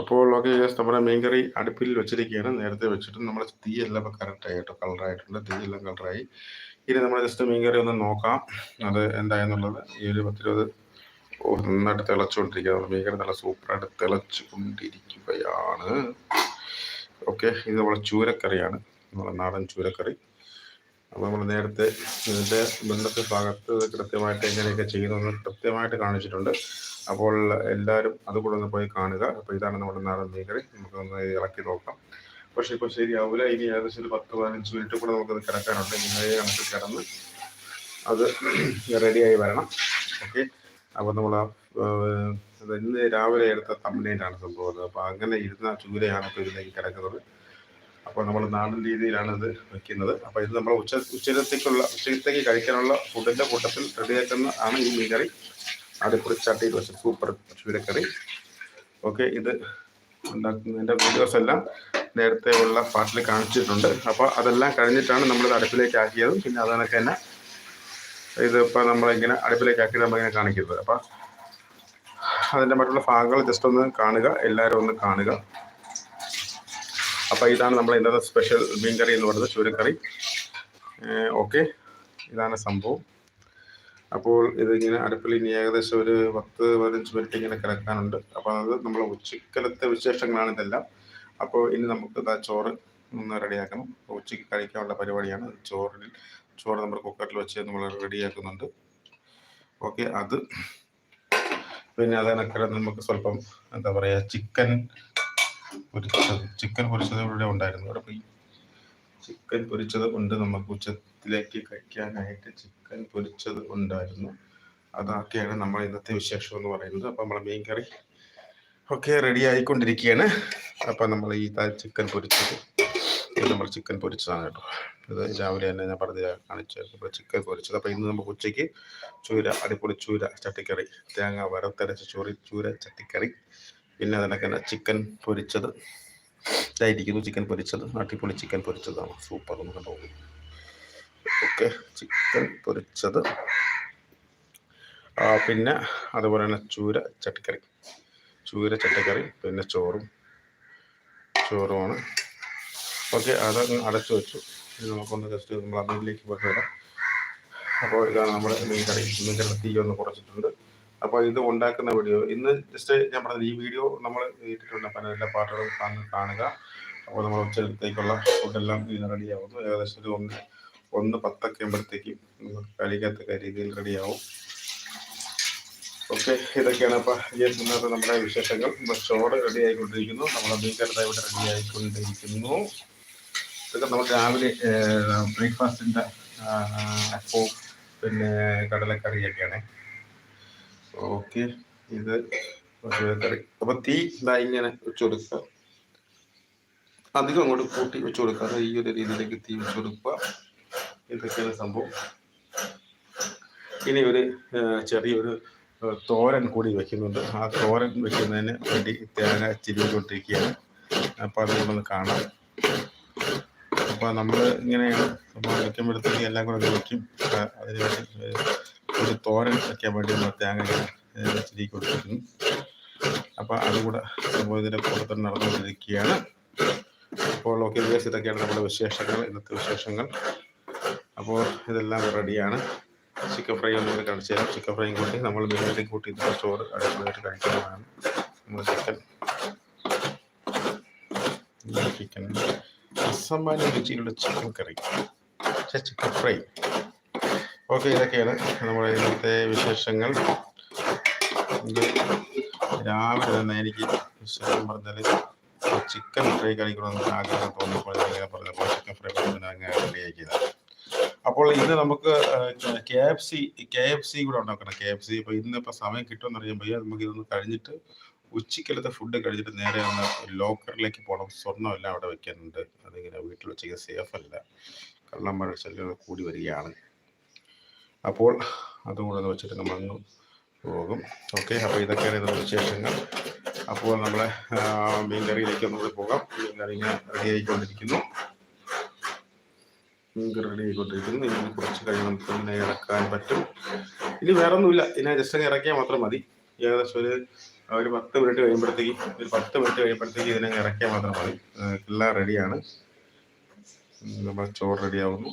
അപ്പോൾ okay yes നമ്മുടെ മീൻകറി അടുപ്പിൽ വെച്ചിരിക്കുകയാണ്. നേരത്തെ വെച്ചിട്ട് നമ്മുടെ തീയെല്ലാം ഇപ്പോൾ കറക്റ്റായി കേട്ടോ. കളറായിട്ടുണ്ട് തീയെല്ലാം കളറായി ഇനി നമ്മൾ ജസ്റ്റ് മീൻകറി ഒന്ന് നോക്കാം. അത് എന്തായെന്നുള്ളത്. ഈ ഒരു പത്തിരുപത് നന്നായിട്ട് തിളച്ചുകൊണ്ടിരിക്കുക നമ്മുടെ മീൻകറി നല്ല സൂപ്പറായിട്ട് തിളച്ചു കൊണ്ടിരിക്കുകയാണ് ഓക്കെ ഇത് നമ്മുടെ ചൂരക്കറിയാണ്. നമ്മുടെ നാടൻ ചൂരക്കറി. അപ്പോൾ നമ്മൾ നേരത്തെ ഇതിന്റെ ബന്ധത്തെ ഭാഗത്ത് കൃത്യമായിട്ട് എങ്ങനെയൊക്കെ ചെയ്യുന്നതെന്ന് കൃത്യമായിട്ട് കാണിച്ചിട്ടുണ്ട്. അപ്പോൾ എല്ലാവരും അതുകൂടെ ഒന്ന് പോയി കാണുക. അപ്പോൾ ഇതാണ് നമ്മുടെ നാടൻ മീൻകറി. നമുക്കൊന്ന് ഇളക്കി നോക്കാം. പക്ഷേ ഇപ്പോൾ ശരിയാവില്ല ഇനി ഏകദേശം ഒരു പത്ത് പതിനഞ്ച് മിനിറ്റ് കൂടെ നമുക്കത് കിടക്കാനുണ്ട്. ഇങ്ങനെ കണക്ക് കിടന്ന് അത് റെഡിയായി വരണം. ഓക്കെ. അപ്പോൾ നമ്മൾ ഇന്ന് രാവിലെ എടുത്ത തമ്മനയിലാണ് സംഭവം അപ്പോൾ അങ്ങനെ ഇരുന്ന ചൂരയാണ് ഇപ്പോൾ ഇതിലേക്ക് കിടക്കുന്നത്. അപ്പോൾ നമ്മൾ നാടൻ രീതിയിലാണ് ഇത് വെക്കുന്നത്. അപ്പോൾ ഇത് നമ്മൾ ഉച്ച ഉച്ചത്തേക്കുള്ള ഉച്ചത്തേക്ക് കഴിക്കാനുള്ള ഫുഡിന്റെ കൂട്ടത്തിൽ റെഡിയാക്കുന്ന ആണ് ഈ മീൻകറി. അടിപൊളി ചട്ടി വെച്ച സൂപ്പർ ചൂരക്കറി. ഓക്കെ ഇത് ഉണ്ടാക്കുന്നതിന്റെ വീഡിയോസ് എല്ലാം നേരത്തെ ഉള്ള പാട്ടിൽ കാണിച്ചിട്ടുണ്ട്. അപ്പോൾ അതെല്ലാം കഴിഞ്ഞിട്ടാണ് നമ്മൾ അടുപ്പിലേക്ക് ആക്കിയതും. പിന്നെ അതൊക്കെ തന്നെ ഇതിപ്പോൾ നമ്മളിങ്ങനെ അടുപ്പിലേക്ക് ആക്കി നമ്മളിങ്ങനെ കാണിക്കുന്നത്. അപ്പം അതിന്റെ മറ്റുള്ള ഭാഗങ്ങൾ ജസ്റ്റ് ഒന്ന് കാണുക എല്ലാവരും ഒന്ന് കാണുക. അപ്പോൾ ഇതാണ് നമ്മൾ ഇന്നത്തെ സ്പെഷ്യൽ മീൻ കറി എന്ന് പറയുന്നത് ചൂരക്കറി. ഓക്കെ ഇതാണ് സംഭവം. അപ്പോൾ ഇതിങ്ങനെ അടുപ്പിൽ ഇനി ഏകദേശം ഒരു പത്ത് പതിനഞ്ച് മിനിറ്റ് ഇങ്ങനെ കിടക്കാനുണ്ട്. അപ്പോൾ അത് നമ്മൾ ഉച്ചക്കലത്തെ വിശേഷങ്ങളാണ് ഇതെല്ലാം. അപ്പോൾ ഇനി നമുക്ക് ഇതാ ചോറ് ഒന്ന് റെഡിയാക്കണം. ഉച്ചയ്ക്ക് കഴിക്കാനുള്ള പരിപാടിയാണ്. ചോറിൽ ചോറ് നമ്മൾ കുക്കറിൽ വെച്ച് നമ്മൾ റെഡിയാക്കുന്നുണ്ട്. ഓക്കെ അത് പിന്നെ അതിനൊക്കെ നമുക്ക് സ്വല്പം എന്താ പറയുക ചിക്കൻ പൊരിച്ചത് ചിക്കൻ പൊരിച്ചത് ഇവിടെ ഉണ്ടായിരുന്നു. അവിടെ ചിക്കൻ പൊരിച്ചത് കൊണ്ട് നമുക്ക് ഉച്ചത്തിലേക്ക് കഴിക്കാനായിട്ട് ചിക്കൻ പൊരിച്ചത് ഉണ്ടായിരുന്നു. അതൊക്കെയാണ് നമ്മൾ ഇന്നത്തെ വിശേഷം എന്ന് പറയുന്നത്. അപ്പം നമ്മളെ മീൻ കറി ഒക്കെ റെഡി ആയിക്കൊണ്ടിരിക്കുകയാണ്. അപ്പം നമ്മൾ ഈ ചിക്കൻ പൊരിച്ചത്. നമ്മൾ ചിക്കൻ പൊരിച്ചതാണ് കേട്ടോ. ഇത് രാവിലെ തന്നെ ഞാൻ പറഞ്ഞ കാണിച്ചു ചിക്കൻ പൊരിച്ചത്. അപ്പം ഇന്ന് നമുക്ക് ഉച്ചയ്ക്ക് ചൂര അടിപൊളി ചൂര ചട്ടിക്കറി തേങ്ങ വരത്തരച്ച് ചോറി ചൂര ചട്ടിക്കറി. പിന്നെ അതിനൊക്കെ ചിക്കൻ പൊരിച്ചത്. ഇതായിരിക്കുന്നു ചിക്കൻ പൊരിച്ചത്. അടിപൊളി ചിക്കൻ പൊരിച്ചതാണ്. സൂപ്പർ എന്ന് കണ്ടോ. ഓക്കെ ചിക്കൻ പൊരിച്ചത്. പിന്നെ അതുപോലെ തന്നെ ചൂര ചട്ടിക്കറി. ചൂര ചട്ടിക്കറി പിന്നെ ചോറും. ചോറുമാണ്. ഓക്കെ അത് അടച്ചു വെച്ചു. നമുക്കൊന്ന് ജസ്റ്റ് നമ്മൾ അതിലേക്ക് പോയി വരാം. അപ്പോൾ ഇതാണ് നമ്മുടെ മീൻ കറി മീൻ കറി തീ ഒന്ന് കുറച്ചിട്ടുണ്ട്. അപ്പോൾ ഇത് ഉണ്ടാക്കുന്ന വീഡിയോ ഇന്ന് ജസ്റ്റ് ഞാൻ പറഞ്ഞത് ഈ വീഡിയോ നമ്മൾ ഇട്ടിട്ടുണ്ട്. അപ്പം എല്ലാ പാട്ടുകളും കാണുക. അപ്പോൾ നമ്മൾ ഉച്ചത്തേക്കുള്ള ഫുഡെല്ലാം ഇതിന് റെഡിയാവുന്നു ഏകദേശം ഒരു ഒന്ന് ഒന്ന് പത്തൊക്കെ ആകുമ്പോഴത്തേക്കും കഴിക്കത്തക്ക രീതിയിൽ റെഡിയാവും ഓക്കെ ഇതൊക്കെയാണ് അപ്പോൾ ഇന്നത്തെ നമ്മുടെ വിശേഷങ്ങൾ. ചോറ് റെഡി ആയിക്കൊണ്ടിരിക്കുന്നു. നമ്മുടെ മീൻകറി ഇവിടെ റെഡി ആയിക്കൊണ്ടിരിക്കുന്നു. ഇതൊക്കെ നമ്മൾ രാവിലെ ബ്രേക്ക്ഫാസ്റ്റിന്റെ അപ്പവും പിന്നെ കടലക്കറിയൊക്കെയാണ്. ഓക്കെ. ഇത് കറി അപ്പൊ തീ ഇതാ ഇങ്ങനെ വെച്ചു കൊടുക്കുക. അധികം അങ്ങോട്ട് കൂട്ടി വെച്ചു കൊടുക്കാതെ ഈ ഒരു രീതിയിലേക്ക് തീ വെച്ചു കൊടുക്കുക. ഇതൊക്കെയാണ് സംഭവം. ഇനി ഒരു ചെറിയൊരു തോരൻ കൂടി വെക്കുന്നുണ്ട്. ആ തോരൻ വെക്കുന്നതിന് വേണ്ടി തേങ്ങ ചിരിച്ചുകൊണ്ടിരിക്കുകയാണ് അപ്പോൾ അതുകൊണ്ടൊന്ന് കാണാം. അപ്പോൾ നമ്മൾ ഇങ്ങനെയാണ് വെക്കുമ്പോഴത്തേക്ക് എല്ലാം കൂടെ വെക്കും. അതിനുവേണ്ടി അതിന് വേണ്ടി ഒരു തോരൻ വയ്ക്കാൻ വേണ്ടി നമ്മൾ തേങ്ങ ചിരി കൊടുത്തിരുന്നു. അപ്പോൾ അതുകൂടെ സംഭവത്തിന്റെ കൂടെ തന്നെ നടന്നുകൊണ്ടിരിക്കുകയാണ്. അപ്പോൾ ഓക്കെ വിദേശ ഇതൊക്കെയാണ് നമ്മുടെ വിശേഷങ്ങൾ ഇന്നത്തെ വിശേഷങ്ങൾ. അപ്പോൾ ഇതെല്ലാം റെഡിയാണ്. ചിക്കൻ ഫ്രൈ ഒന്നും കൂടി കാണിച്ചു തരാം. ചിക്കൻ ഫ്രൈയും കൂട്ടി നമ്മൾ മീനിലേക്ക് കൂട്ടി ചോറ് അടിപൊളിയായിട്ട് കഴിക്കുന്നതാണ് നമ്മൾ ചിക്കൻ. ചിക്കൻ അസമാന രുചിയിലുള്ള chicken curry. Chicken fry. Okay ഇതൊക്കെയാണ് നമ്മുടെ ഇന്നത്തെ വിശേഷങ്ങൾ. രാവിലെ തന്നെ എനിക്ക് വിശേഷം പറഞ്ഞാൽ ചിക്കൻ ഫ്രൈ കഴിക്കണമെന്ന് ആഗ്രഹം തോന്നിയപ്പോൾ ഇങ്ങനെ പറഞ്ഞപ്പോൾ ചിക്കൻ ഫ്രൈ പറഞ്ഞാൽ അങ്ങനെ റെഡിയാക്കിയതാണ് അപ്പോൾ ഇന്ന് നമുക്ക് K F C K F C കൂടെ ഉണ്ടാക്കണം. കെ എഫ് സി ഇപ്പോൾ ഇന്നിപ്പോൾ സമയം കിട്ടുമെന്ന് വയ്യ നമുക്ക് ഇതൊന്ന് കഴിഞ്ഞിട്ട് ഉച്ചക്കലത്തെ ഫുഡ് കഴിച്ചിട്ട് നേരെ ഒന്ന് ലോക്കറിലേക്ക് പോകണം. സ്വർണം എല്ലാം അവിടെ വെക്കാനുണ്ട് അതിങ്ങനെ വീട്ടിൽ വെച്ചേക്ക് സേഫ് അല്ല. കള്ളന്മാർ ശല്യം കൂടി വരികയാണ്. അപ്പോൾ അതുകൂടെ ഒന്ന് വെച്ചിട്ട് അങ്ങ് പോകും. ഓക്കെ അപ്പോൾ ഇതൊക്കെയാണ് ഇതിന്റെ വിശേഷങ്ങൾ. അപ്പോൾ നമ്മളെ മീൻ കറിയിലേക്ക് നമ്മൾ പോകാം. മീൻ കറി ഇങ്ങനെ റെഡി ആയിക്കൊണ്ടിരിക്കുന്നു. മീൻ കറി റെഡി ആയിക്കൊണ്ടിരിക്കുന്നു. ഇനി കുറച്ച് കഴിഞ്ഞ് നമുക്ക് ഇങ്ങനെ ഇറക്കാൻ പറ്റും. ഇനി വേറെ ഒന്നുമില്ല ഇനി ജസ്റ്റ് അങ്ങ് ഇറക്കിയാൽ മാത്രം മതി. ഏകദേശം ഒരു ഒരു പത്ത് മിനിറ്റ് കഴിയുമ്പോഴത്തേക്ക് ഒരു പത്ത് മിനിറ്റ് കഴിയുമ്പോഴത്തേക്ക് ഇതിനെ ഇറക്കിയാൽ മാത്രം മതി. എല്ലാം റെഡിയാണ് നമ്മുടെ ചോറ് റെഡിയാവുന്നു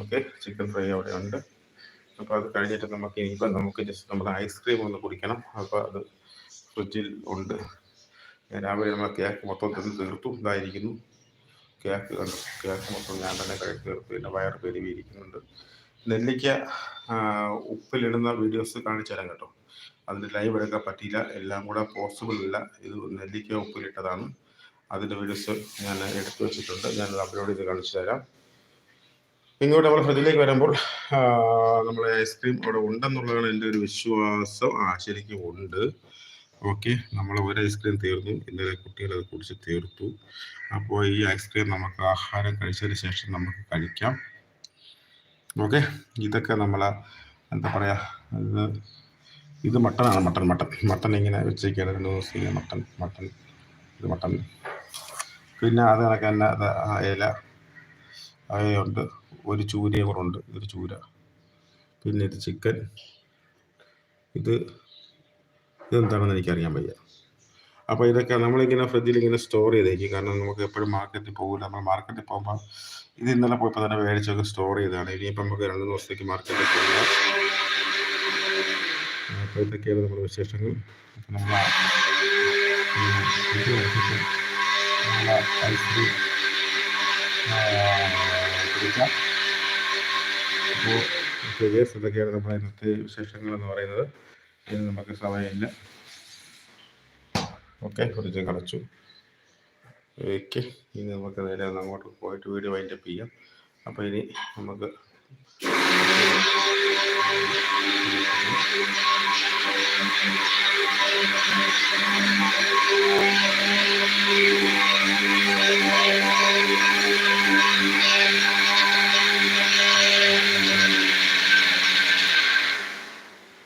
ഓക്കെ ചിക്കൻ ഫ്രൈ അവിടെ ഉണ്ട്. അപ്പോൾ അത് കഴിഞ്ഞിട്ട് നമുക്ക് ഇനിയിപ്പോൾ നമുക്ക് ജസ്റ്റ് നമ്മൾ ഐസ്ക്രീം ഒന്ന് കുടിക്കണം. അപ്പോൾ അത് ഫ്രിഡ്ജിൽ ഉണ്ട്. രാവിലെ നമ്മൾ കേക്ക് മൊത്തം തന്നെ തീർത്തു. ഇതായിരിക്കുന്നു കേക്ക് കണ്ടു. കേക്ക് മൊത്തം ഞാൻ തന്നെ കഴിച്ച് തീർത്തു. പിന്നെ വയറ് പെരുവിയിരിക്കുന്നുണ്ട് നെല്ലിക്ക ഉപ്പിലിടുന്ന വീഡിയോസ് കാണിച്ചു തരാം കേട്ടോ. അതിന് ലൈവ് എടുക്കാൻ പറ്റിയില്ല. എല്ലാം കൂടെ പോസിബിൾ അല്ല ഇത് നെല്ലിക്ക ഉപ്പിലിട്ടതാണ്. അതിന്റെ വീഡിയോസ് ഞാൻ എടുത്തു വെച്ചിട്ടുണ്ട്. ഞാനത് അപ്ലോഡ് ചെയ്ത് കാണിച്ചു തരാം. ഇങ്ങോട്ട് നമ്മൾ ഫ്രിഡ്ജിലേക്ക് വരുമ്പോൾ നമ്മുടെ ഐസ്ക്രീം അവിടെ ഉണ്ടെന്നുള്ളതാണ് എന്റെ ഒരു വിശ്വാസം. ആ ശരിക്കും ഉണ്ട്. ഓക്കെ നമ്മൾ ഒരു ഐസ്ക്രീം തീർന്നു. ഇന്നലെ കുട്ടികൾ അത് കുടിച്ച് തീർത്തു. അപ്പോൾ ഈ ഐസ്ക്രീം നമുക്ക് ആഹാരം കഴിച്ചതിന് ശേഷം നമുക്ക് കഴിക്കാം. ഓക്കെ ഇതൊക്കെ നമ്മൾ എന്താ പറയുക ഇത് ഇത് മട്ടനാണ് മട്ടൻ മട്ടൺ മട്ടൺ ഇങ്ങനെ വെച്ചേക്കാണ്. രണ്ട് ദിവസം മട്ടൺ മട്ടൺ ഇത് മട്ടൺ പിന്നെ അത് കണക്ക് തന്നെ ഇല ഉണ്ട് ഒരു ചൂരയും കൂടെ ഉണ്ട് ഇതൊരു ചൂര. പിന്നെ ഇത് ചിക്കൻ ഇത് ഇതെന്താണെന്ന് എനിക്കറിയാൻ വയ്യ. അപ്പോൾ ഇതൊക്കെ നമ്മളിങ്ങനെ ഫ്രിഡ്ജിൽ ഇങ്ങനെ സ്റ്റോർ ചെയ്തേക്കും. കാരണം നമുക്ക് എപ്പോഴും മാർക്കറ്റിൽ പോകില്ല നമ്മൾ മാർക്കറ്റിൽ പോകുമ്പോൾ ഇത് ഇന്നലെ പോയപ്പോൾ തന്നെ മേടിച്ചൊക്കെ സ്റ്റോർ ചെയ്തതാണ്. ഇനിയിപ്പോൾ നമുക്ക് രണ്ട് ദിവസത്തേക്ക് മാർക്കറ്റിൽ പോകില്ല അപ്പോൾ ഇതൊക്കെയാണ് നമ്മുടെ വിശേഷങ്ങൾ. നമ്മൾ ഐസ്ക്രീം കുടിക്കാം അപ്പോൾ ഗേസ് ഇതൊക്കെയാണ് നമ്മുടെ ഇന്നത്തെ പറയുന്നത്? ഇനി നമുക്ക് സമയമില്ല. Okay fridge കളച്ചു. ഓക്കെ ഇനി നമുക്ക് നേരെ അങ്ങോട്ട് പോയിട്ട് വീഡിയോ വൈൻഡപ്പ് ചെയ്യാം. അപ്പോൾ ഇനി നമുക്ക്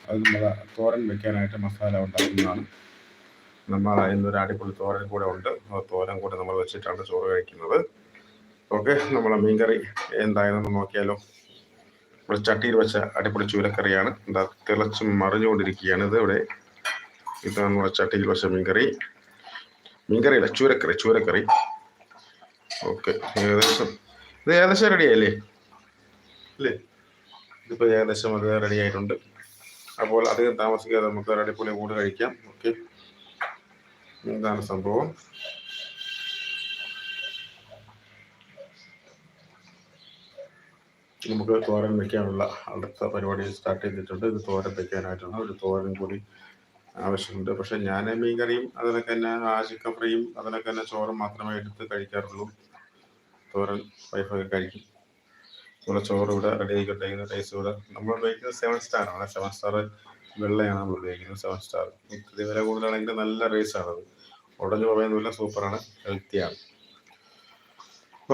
അത് നമ്മൾ തോരൻ വെക്കാനായിട്ട് മസാല ഉണ്ടാക്കുന്നതാണ്. നമ്മൾ ഇന്നൊരു അടിപൊളി തോരൻ കൂടെ ഉണ്ട്. തോരൻ കൂടെ നമ്മൾ വെച്ചിട്ടാണ് ചോറ് കഴിക്കുന്നത്. ഓക്കെ നമ്മളെ മീൻകറി എന്തായെന്ന് നോക്കിയാലോ. നമ്മൾ ചട്ടിയിൽ വെച്ച അടിപൊളി ചൂരക്കറിയാണ്. എന്താ തിളച്ചും മറിഞ്ഞുകൊണ്ടിരിക്കുകയാണ് ഇത് ഇവിടെ. ഇതാണ് നമ്മുടെ ചട്ടിയിൽ വെച്ച മീൻകറി. മീൻകറി അല്ല ചൂരക്കറി ചൂരക്കറി. ഓക്കെ ഏകദേശം ഇത് ഏകദേശം റെഡി ആയില്ലേ? അല്ലേ ഇതിപ്പോൾ ഏകദേശം അത് റെഡി ആയിട്ടുണ്ട്. അപ്പോൾ അധികം താമസിക്കാതെ നമുക്ക് ഒരു അടിപൊളി കൂട് കഴിക്കാം. ഓക്കെ. എന്താണ് സംഭവം. നമുക്ക് തോരൻ വെക്കാനുള്ള അടുത്ത പരിപാടി സ്റ്റാർട്ട് ചെയ്തിട്ടുണ്ട്. ഇത് തോരൻ വെക്കാനായിട്ടുള്ള ഒരു തോരൻ കൂടി ആവശ്യമുണ്ട്. പക്ഷെ ഞാൻ മീൻ കറിയും അതിനൊക്കെ തന്നെ ആ ചിക്കൻ ഫ്രൈയും അതിനൊക്കെ തന്നെ ചോറും മാത്രമേ എടുത്ത് കഴിക്കാറുള്ളൂ. തോരൻ വൈഫൊക്കെ കഴിക്കും. നമ്മുടെ ചോറ് ഇവിടെ റെഡി ആയിക്കോട്ടെ റൈസ് ഇവിടെ. നമ്മൾ ഉപയോഗിക്കുന്നത് സെവൻ സ്റ്റാർ ആണ്. സെവൻ സ്റ്റാർ വെള്ളയാണ് നമ്മൾ ഉപയോഗിക്കുന്നത്. സെവൻ സ്റ്റാർ ഇത്തിരി വില കൂടുതലാണെങ്കിൽ നല്ല റൈസാണത് ഉടഞ്ഞു പറയുന്നില്ല സൂപ്പറാണ് ഹെൽത്തിയാണ്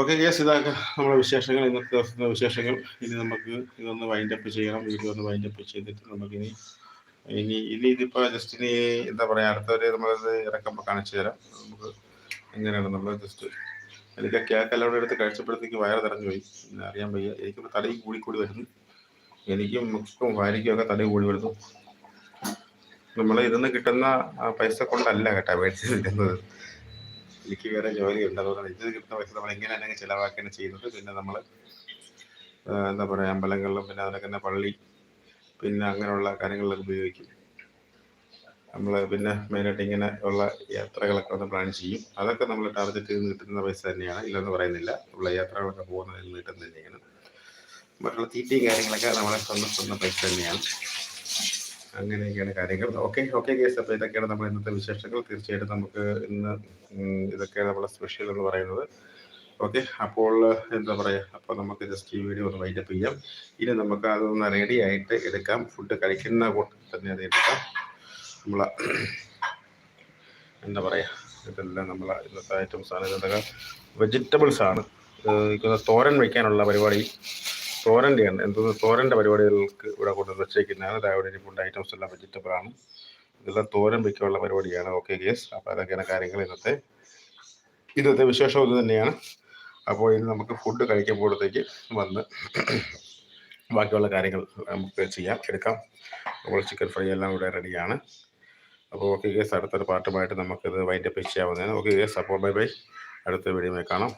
ഓക്കെ ഗ്യാസ് ഇതാക്കുക നമ്മുടെ വിശേഷങ്ങൾ. ഇന്നത്തെ ദിവസത്തെ വിശേഷങ്ങൾ. ഇനി നമുക്ക് ഇതൊന്ന് വൈൻഡപ്പ് ചെയ്യണം. വീഡിയോ ഒന്ന് വൈൻഡപ്പ് ചെയ്തിട്ട് നമുക്കിനി ഇനി ഇനി ഇതിപ്പോൾ ജസ്റ്റ് ഇനി എന്താ പറയുക അടുത്തവരെ നമ്മളത് ഇറക്കുമ്പോൾ കാണിച്ചു തരാം. നമുക്ക് എങ്ങനെയാണ് നമ്മൾ ജസ്റ്റ് എനിക്ക് കേക്ക് എല്ലാം കൂടെ എടുത്ത് കഴിച്ചപ്പോഴത്തേക്ക് വയറ് നിറഞ്ഞു പോയി. അറിയാൻ വയ്യ. എനിക്കിപ്പോൾ തലയിൽ കൂടി കൂടി വരുന്നു. എനിക്കും മുക്കും വാരിക്കും ഒക്കെ തലയിൽ കൂടി വരുന്നു. നമ്മൾ ഇതിന്ന് കിട്ടുന്ന പൈസ കൊണ്ടല്ല കേട്ടോ മേടിച്ച് കിട്ടുന്നത് എനിക്ക് വേറെ ജോലി ഉണ്ട് അതുകൊണ്ട് ഇത് കിട്ടുന്ന പൈസ നമ്മൾ എങ്ങനെ അല്ലെങ്കിൽ ചിലവാക്കുകയാണ് ചെയ്യുന്നത്. പിന്നെ നമ്മൾ എന്താ പറയുക അമ്പലങ്ങളിലും പിന്നെ അതിനൊക്കെ തന്നെ പള്ളി പിന്നെ അങ്ങനെയുള്ള കാര്യങ്ങളിലൊക്കെ ഉപയോഗിക്കും. നമ്മൾ പിന്നെ മെയിനായിട്ട് ഇങ്ങനെ ഉള്ള യാത്രകളൊക്കെ ഒന്ന് പ്ലാൻ ചെയ്യും. അതൊക്കെ നമ്മൾ ടാർഗറ്റ് ചെയ്ത് കിട്ടുന്ന പൈസ തന്നെയാണ്. ഇല്ലെന്ന് പറയുന്നില്ല. ഉള്ള യാത്രകളൊക്കെ പോകുന്നതിൽ നിന്ന് കിട്ടുന്നത് തന്നെയാണ്. മറ്റുള്ള തീറ്റയും കാര്യങ്ങളൊക്കെ നമ്മളെ സ്വന്തം സ്വന്തം പൈസ തന്നെയാണ്. അങ്ങനെയൊക്കെയാണ് കാര്യങ്ങൾ. ഓക്കെ ഓക്കെ കേസ് അപ്പോൾ ഇതൊക്കെയാണ് നമ്മൾ ഇന്നത്തെ വിശേഷങ്ങൾ. തീർച്ചയായിട്ടും നമുക്ക് ഇന്ന് ഇതൊക്കെയാണ് നമ്മുടെ സ്പെഷ്യൽ എന്ന് പറയുന്നത്. ഓക്കെ അപ്പോൾ എന്താ പറയുക അപ്പോൾ നമുക്ക് ജസ്റ്റ് ഈ വീഡിയോ ഒന്ന് വൈൻഡപ്പ് ചെയ്യാം. ഇനി നമുക്ക് അതൊന്ന് റെഡി ആയിട്ട് എടുക്കാം. ഫുഡ് കഴിക്കുന്ന കൂട്ടത്തിൽ തന്നെ അത് എടുക്കാം. നമ്മൾ എന്താ പറയുക ഇതെല്ലാം നമ്മൾ ഇന്നത്തെ ഐറ്റംസ് ആണ് ഇതൊക്കെ ആണ്. തോരൻ വയ്ക്കാനുള്ള പരിപാടി തോരന്റെയാണ് എന്തോ തോരന്റെ പരിപാടികൾക്ക് ഇവിടെ കൊണ്ട് വെച്ചേക്കുന്നതാണ്. രാവിലെ ഫുഡ് ഐറ്റംസ് എല്ലാം വെജിറ്റബിൾ ആണ്. ഇതെല്ലാം തോരൻ വയ്ക്കാനുള്ള പരിപാടിയാണ്. ഓക്കെ ഗേസ് അപ്പോൾ അതൊക്കെയാണ് കാര്യങ്ങൾ ഇന്നത്തെ ഇന്നത്തെ വിശേഷം ഇത് തന്നെയാണ്. അപ്പോൾ ഇത് നമുക്ക് ഫുഡ് കഴിക്കുമ്പോഴത്തേക്ക് വന്ന് ബാക്കിയുള്ള കാര്യങ്ങൾ നമുക്ക് ചെയ്യാം എടുക്കാം. അപ്പോൾ ചിക്കൻ ഫ്രൈ എല്ലാം ഇവിടെ റെഡിയാണ് അപ്പോൾ ഓക്കെ കേസ് അടുത്തൊരു പാട്ടുമായിട്ട് നമുക്കിത് വൈൻഡപ്പ് ചെയ്യാവുന്നതാണ്. ഓക്കെ കേസ് അപ്പോൾ ബൈ ബൈ അടുത്ത വീഡിയോയിൽ കാണാം.